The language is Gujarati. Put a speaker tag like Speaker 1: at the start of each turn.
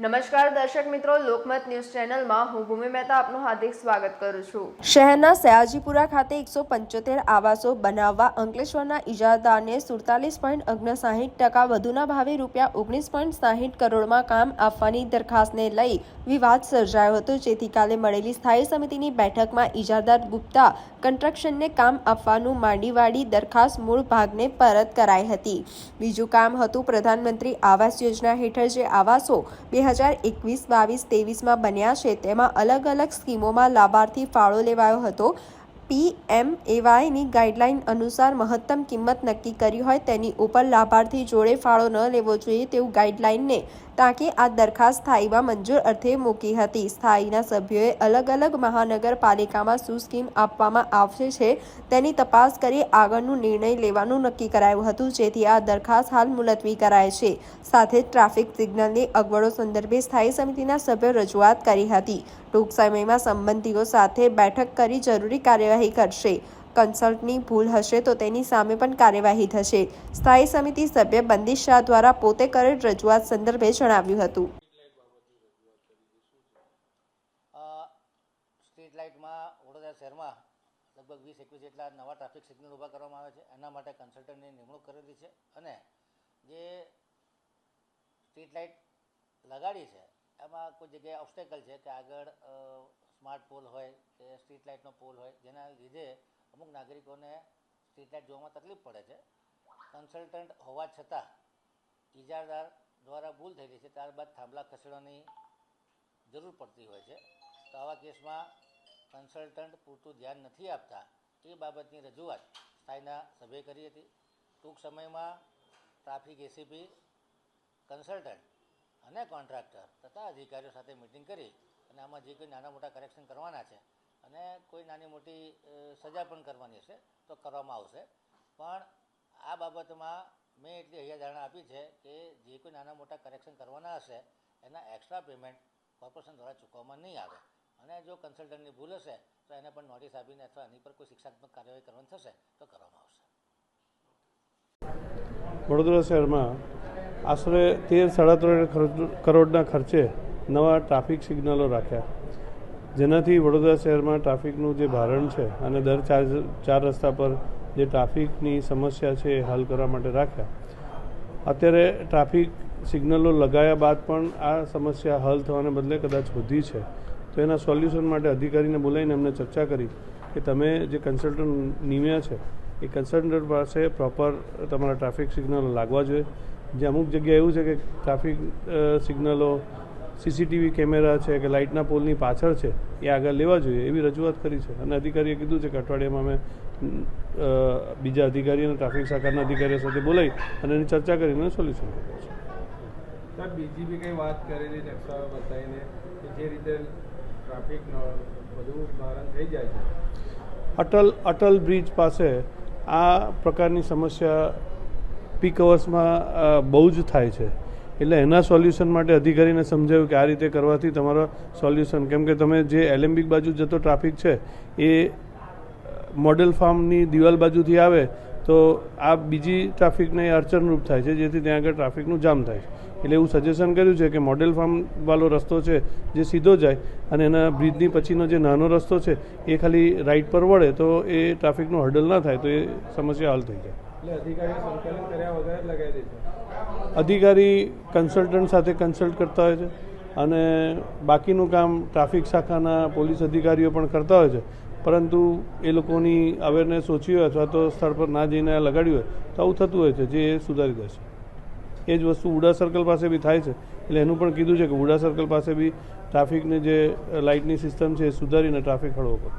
Speaker 1: નમસ્કાર દર્શક મિત્રો, લોકમત ન્યૂઝ ચેનલમાં હું ભૂમિ મહેતા આપનું હાર્દિક સ્વાગત કરું છું.
Speaker 2: શહેરના સયાજીપુરા ખાતે એકસો પંચોતેર આવાસો બનાવવા અંકલેશ્વરના ઇજારદારને સુડતાલીસ પોઈન્ટ અગ્નસાહીઠ ટકા વધુના ભાવે રૂપિયા ઓગણીસ પોઈન્ટ સાહીઠ કરોડમાં કામ આપવાની દરખાસ્તને લઈ વિવાદ સર્જાયો હતો. જેથી કાલે મળેલી સ્થાયી સમિતિની બેઠકમાં ઇજારદાર ગુપ્તા કન્સ્ટ્રક્શનને કામ આપવાનું માંડીવાળી દરખાસ્ત મૂળ ભાગને પરત કરાઈ હતી. બીજું કામ હતું પ્રધાનમંત્રી આવાસ યોજના હેઠળ જે આવાસો બે હજાર એકવીસ બાવીસ ત્રેવીસમાં બન્યા છે. તેમાં અલગ અલગ સ્કીમોમાં લાભાર્થી ફાળો લેવાયો હતો. પીએમએવાયની ગાઈડલાઈન અનુસાર મહત્તમ કિંમત નક્કી કરી હોય તેની ઉપર લાભાર્થી જોડે ફાળો ન લેવો જોઈએ તેવું ગાઈડલાઈનને તાકે આ દરખાસ્ત સ્થાયીમાં મંજૂર અર્થે મૂકી હતી. સ્થાયીના સભ્યોએ અલગ અલગ મહાનગરપાલિકામાં શું સ્કીમ આપવામાં આવશે છે તેની તપાસ કરી આગળનું નિર્ણય લેવાનું નક્કી કરાયું હતું. જેથી આ દરખાસ્ત હાલ મુલતવી કરાય છે. સાથે ટ્રાફિક સિગ્નલની અગવડો સંદર્ભે સ્થાયી સમિતિના સભ્યો રજૂઆત કરી હતી. ટૂંક સમયમાં સંબંધીઓ સાથે બેઠક કરી જરૂરી કાર્યવાહી કરશે. કન્સલ્ટની ભૂલ હશે તો તેની સામે પણ કાર્યવાહી થશે. સ્થાયી સમિતિ સભ્ય બંદિશ શાહ દ્વારા પોતે કરેલ રજૂઆત સંદર્ભે જણાવ્યું હતું.
Speaker 3: સ્ટ્રીટ લાઇટમાં વડોદરા શહેરમાં લગભગ વીસ એકવીસ જેટલા નવા ટ્રાફિક સિગ્નલ ઊભા કરવામાં આવે છે. એના માટે કન્સલ્ટન્ટની નિમણૂક કરેલી છે અને જે સ્ટ્રીટ લાઇટ લગાડી છે, એમાં કોઈ જગ્યાએ ઓબ્સ્ટેકલ છે કે આગળ સ્માર્ટ પોલ હોય કે સ્ટ્રીટ લાઇટનો પોલ હોય, જેના લીધે અમુક નાગરિકોને સ્ટ્રીટ લાઇટ જોવામાં તકલીફ પડે છે. કન્સલ્ટન્ટ હોવા છતાં ઇજારદાર દ્વારા ભૂલ થયેલી છે, ત્યારબાદ થાંભલા ખસેડવાની જરૂર પડતી હોય છે. તો આવા કેસમાં કન્સલ્ટન્ટ પૂરતું ધ્યાન નથી આપતા. એ બાબતની રજૂઆત સ્થાયીના સભ્યે કરી હતી. ટૂંક સમયમાં ટ્રાફિક એસીપી કન્સલ્ટન્ટ અને કોન્ટ્રાક્ટર તથા અધિકારીઓ સાથે મિટિંગ કરી અને આમાં જે કોઈ નાના મોટા કરેક્શન કરવાના છે અને કોઈ નાની મોટી સજા પણ કરવાની હશે તો કરવામાં આવશે. પણ આ બાબતમાં મેં એટલી હૈયાધારણા આપી છે કે જે કોઈ નાના મોટા કરેક્શન કરવાના હશે, એના એક્સ્ટ્રા પેમેન્ટ કોર્પોરેશન દ્વારા ચૂકવવામાં નહીં આવે. અને જો કન્સલ્ટન્ટની ભૂલ હશે, તો એને પણ નોટિસ આપીને અથવા એની પર કોઈ શિક્ષાત્મક કાર્યવાહી કરવાની થશે તો કરવામાં આવશે.
Speaker 4: વડોદરા શહેરમાં આશરે તેર સાડા ત્રણ કરોડના ખર્ચે નવા ટ્રાફિક સિગ્નલો રાખ્યા. જેનાથી વડોદરા શહેરમાં ટ્રાફિકનું જે ભારણ છે અને દર ચાર ચાર રસ્તા પર જે ટ્રાફિકની સમસ્યા છે એ હલ કરવા માટે રાખ્યા. અત્યારે ટ્રાફિક સિગ્નલો લગાયા બાદ પણ આ સમસ્યા હલ થવાને બદલે કદાચ વધી છે. તો એના સોલ્યુશન માટે અધિકારીને બોલાવીને અમને ચર્ચા કરી કે તમે જે કન્સલ્ટન્ટ નિમ્યા છે, એ કન્સલ્ટન્ટ પાસે પ્રોપર તમારા ટ્રાફિક સિગ્નલો લાગવા જોઈએ. જે અમુક જગ્યાએ એવું છે કે ટ્રાફિક સિગ્નલો સીસીટીવી કેમેરા છે કે લાઇટના પોલની પાછળ છે એ આગળ લેવા જોઈએ એવી રજૂઆત કરી છે. અને અધિકારીએ કીધું છે કે અઠવાડિયામાં અમે બીજા અધિકારી અને ટ્રાફિક શાખાના અધિકારીઓ સાથે બોલાવી અને એની ચર્ચા કરીને સોલ્યુશન કરીએ છીએ
Speaker 5: બીજી બી કંઈ વાત કરેલી નકશા બતાવીને કે જે રીતે ટ્રાફિક વધુ ભારણ થઈ જાય છે?
Speaker 4: અટલ અટલ બ્રિજ પાસે આ પ્રકારની સમસ્યા પીક અવર્સમાં બહુ જ થાય છે. એટલે એના સોલ્યુશન માટે અધિકારીને સમજાવ્યું કે આ રીતે કરવાથી તમારો સોલ્યુશન, કેમ કે તમે જે એલેમ્બિક બાજુ જતો ટ્રાફિક છે, એ મોડેલ ફાર્મની દિવાલ બાજુથી આવે તો આ બીજી ટ્રાફિકને અડચણરૂપ થાય છે, જેથી ત્યાં આગળ ટ્રાફિકનું જામ થાય. એટલે એવું સજેશન કર્યું છે કે મોડેલ ફાર્મ વાળો રસ્તો છે, જે સીધો જાય અને એના બ્રિજની પછીનો જે નાનો રસ્તો છે, એ ખાલી રાઈટ પર વળે તો એ ટ્રાફિકનું હર્ડલ ના થાય, તો એ સમસ્યા હલ થઈ જાય. અધિકારી કન્સલ્ટન્ટ સાથે કન્સલ્ટ કરતા હોય છે અને બાકીનું કામ ટ્રાફિક શાખાના પોલીસ અધિકારીઓ પણ કરતા હોય છે. પરંતુ એ લોકોની અવેરનેસ ઓછી હોય અથવા તો સ્થળ પર ના જઈને લગાડ્યું હોય તો આવું થતું હોય છે, જે સુધારી દેશે એ જ વસ્તુ ઉડા સર્કલ પાસે બી થાય છે. એટલે એનું પણ કીધું છે કે ઉડા સર્કલ પાસે બી ટ્રાફિકની જે લાઇટની સિસ્ટમ છે એ સુધારીને ટ્રાફિક હળવો કરો.